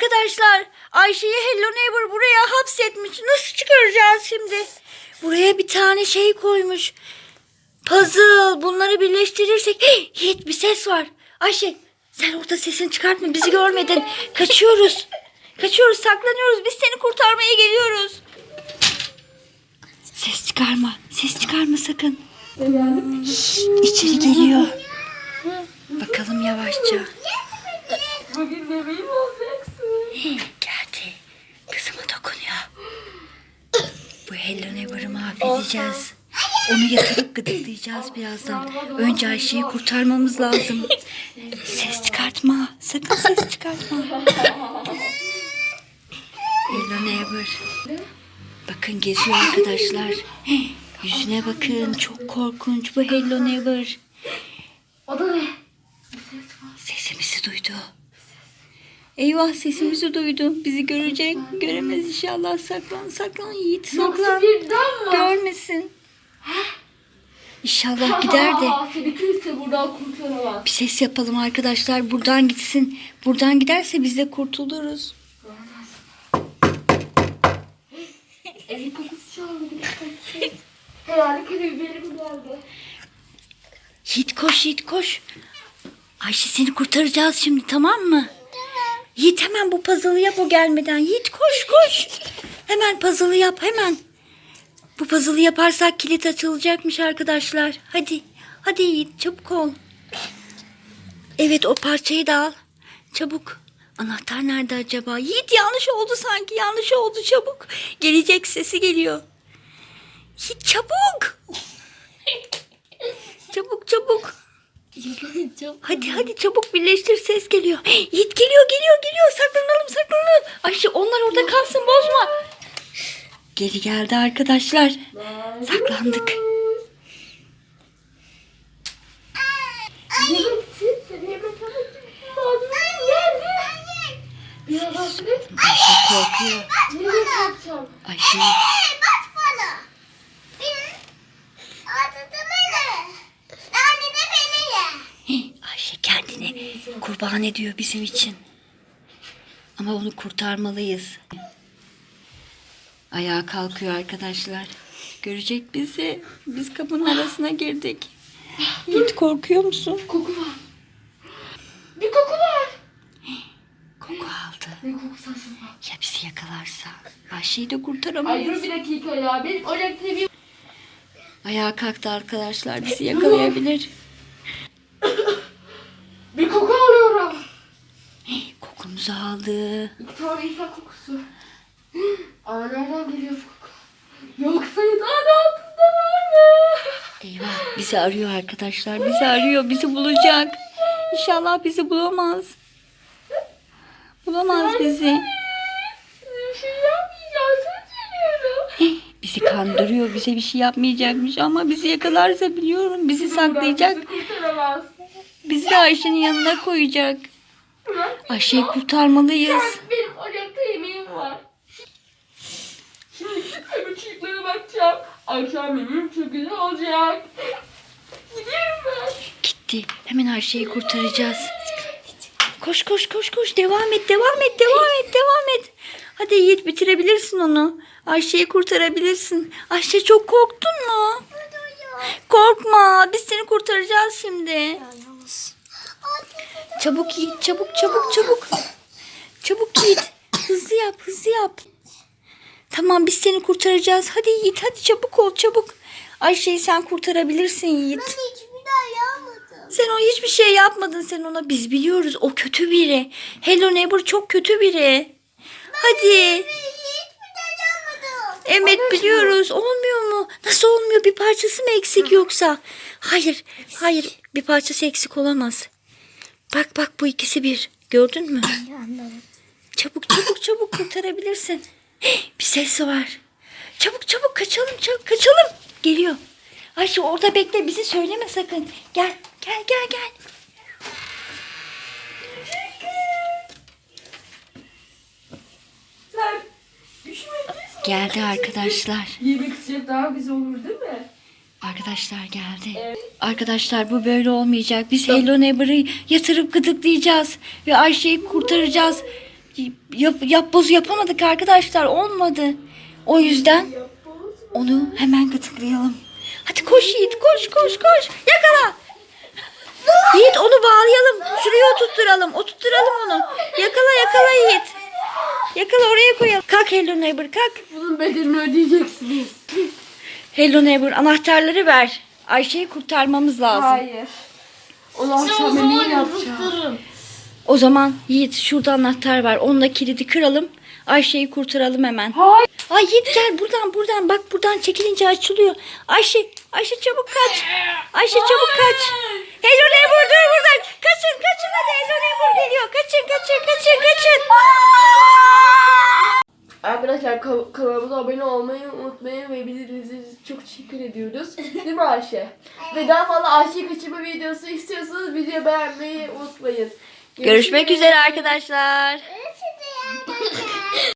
Arkadaşlar Ayşe'yi Hello Neighbor buraya hapsetmiş. Nasıl çıkaracağız şimdi? Buraya bir tane şey koymuş. Puzzle. Bunları birleştirirsek. Hey, Yiğit bir ses var. Ayşe sen orada sesini çıkartma. Bizi görmedin. Kaçıyoruz. Kaçıyoruz saklanıyoruz. Biz seni kurtarmaya geliyoruz. Ses çıkarma. Ses çıkarma sakın. Şşt, içeri geliyor. Bakalım yavaşça. Bugün bebeğim olacaksın. Geldi. Kızıma dokunuyor. Bu Hello Neighbor'ı mahvedeceğiz. Onu yatırıp gıdıklayacağız birazdan. Önce Ayşe'yi kurtarmamız lazım. Ses çıkartma. Sakın ses çıkartma. Hello Neighbor. Bakın geziyor arkadaşlar. Yüzüne bakın. Çok korkunç bu Hello Neighbor. O da ne? Eyvah sesimizi duydu. Bizi görecek. Göremez inşallah. Saklan saklan Yiğit saklan. Görmesin. İnşallah gider de. Seni buradan kurtaramaz. Bir ses yapalım arkadaşlar. Buradan gitsin. Buradan giderse biz de kurtuluruz. Evin kapısı çaldı. Herhalde geldi. Yiğit koş Yiğit koş. Ayşe seni kurtaracağız şimdi tamam mı? Yiğit hemen bu puzzle'ı yap o gelmeden. Yiğit koş koş. Hemen puzzle'ı yap hemen. Bu puzzle'ı yaparsak kilit açılacakmış arkadaşlar. Hadi. Hadi Yiğit çabuk ol. Evet o parçayı da al. Çabuk. Anahtar nerede acaba? Yiğit yanlış oldu sanki. Yanlış oldu çabuk. Gelecek sesi geliyor. Yiğit çabuk. Çabuk çabuk. Hadi hadi çabuk birleştir ses geliyor. Hey, Yiğit geliyor geliyor geliyor saklanalım saklanalım. Ayşe onlar orada kalsın bozma. Geri geldi arkadaşlar. Saklandık. Ayşe korkuyor. Yemek yapacağım. Ayşe bak bana. Benim adımı ne? Yani de beni ye. Hey, Ayşe kendini kurban ediyor bizim için. Ama onu kurtarmalıyız. Ayağa kalkıyor arkadaşlar. Görecek bizi. Biz kapının arasına girdik. Yiğit korkuyor musun? Koku var. Bir koku var. Koku aldı. Ne kokusu acaba? Ya bizi yakalarsa? Ayşe'yi de Ay dur kurtaramayız. bir dakika ya. Benim ocakta bir Ayağa kalktı arkadaşlar. Bizi yakalayabilir. bir koku alıyorum. Kokumuzu aldı. Tane insan kokusu. Ama nereden geliyor koku? Yoksa yatağın altında var mı? Eyvah bizi arıyor arkadaşlar. Bizi arıyor. Bizi bulacak. İnşallah bizi bulamaz. Bulamaz bizi. Bir şey yapmayacağım. Söz veriyorum. Bizi kandırıyor. Bize bir şey yapmayacakmış ama bizi yakalarsa biliyorum. Bizi saklayacak. Bizi de Ayşe'nin yanına koyacak. Ayşe'yi kurtarmalıyız. Benim ocakta yemeğim var. Şimdi öbür çocuklara bakacağım. Akşam yemeğim çok güzel olacak. Gidiyorum ben. Gitti. Hemen Ayşe'yi kurtaracağız. Koş koş koş koş. Devam et devam et devam et devam et. Hadi Yiğit bitirebilirsin onu. Ayşe'yi kurtarabilirsin. Ayşe çok korktun mu? Korkma. Biz seni kurtaracağız şimdi. Çabuk Yiğit çabuk çabuk çabuk. Çabuk Yiğit. Hızlı yap hızlı yap. Tamam biz seni kurtaracağız. Hadi Yiğit hadi çabuk ol çabuk. Ayşe'yi sen kurtarabilirsin Yiğit. Hiçbir daha yapmadım. Sen o hiçbir şey yapmadın sen ona. Biz biliyoruz o kötü biri. Hello Neighbor çok kötü biri. Hadi. Daha yapmadım. Evet biliyoruz. Olmuyor mu? Nasıl olmuyor? Bir parçası mı eksik yoksa? Hayır. Hayır. Bir parçası eksik olamaz. Bak bak bu ikisi bir. Gördün mü? Çabuk çabuk çabuk kurtarabilirsin. Bir ses var. Çabuk çabuk kaçalım çabuk kaçalım. Geliyor. Ayşe orada bekle bizi söyleme sakın. Gel gel gel gel. Üşümedin. Geldi arkadaşlar. Yemek sıcak daha güzel olur değil mi? Arkadaşlar geldi. Arkadaşlar bu böyle olmayacak. Biz Hello Neighbor'ı yatırıp gıdıklayacağız. Ve Ayşe'yi kurtaracağız. yap, yapboz yapamadık arkadaşlar. Olmadı. O yüzden onu hemen gıdıklayalım. Hadi koş Yiğit koş koş koş. Yakala. Yiğit onu bağlayalım. Şuraya oturtturalım. Oturtturalım onu. Yakala yakala Yiğit. Yakala oraya koyalım. Kalk Hello Neighbor kalk. Bunun bedelini ödeyeceksiniz. Hello Neighbor anahtarları ver. Ayşe'yi kurtarmamız lazım. Hayır. Onu akşam yemeği yapacağım. O zaman Yiğit şurada anahtar var. Onunla kilidi kıralım. Ayşe'yi kurtaralım hemen. Hayır. Ay Yiğit gel buradan buradan bak buradan çekilince açılıyor. Ayşe Ayşe çabuk kaç. Ayşe çabuk kaç. Hello Neighbor dur buradan. Kaçın kaçın hadi Hello Neighbor geliyor. Kaçın kaçın kaçın kaçın. Arkadaşlar ka- kanalımıza abone olmayı unutmayın ve bildirimlerinizi çok teşekkür ediyoruz. Değil mi Ayşe? Ve daha fazla Ayşe kaçırma videosu istiyorsanız video beğenmeyi unutmayın. Görüşmek üzere arkadaşlar.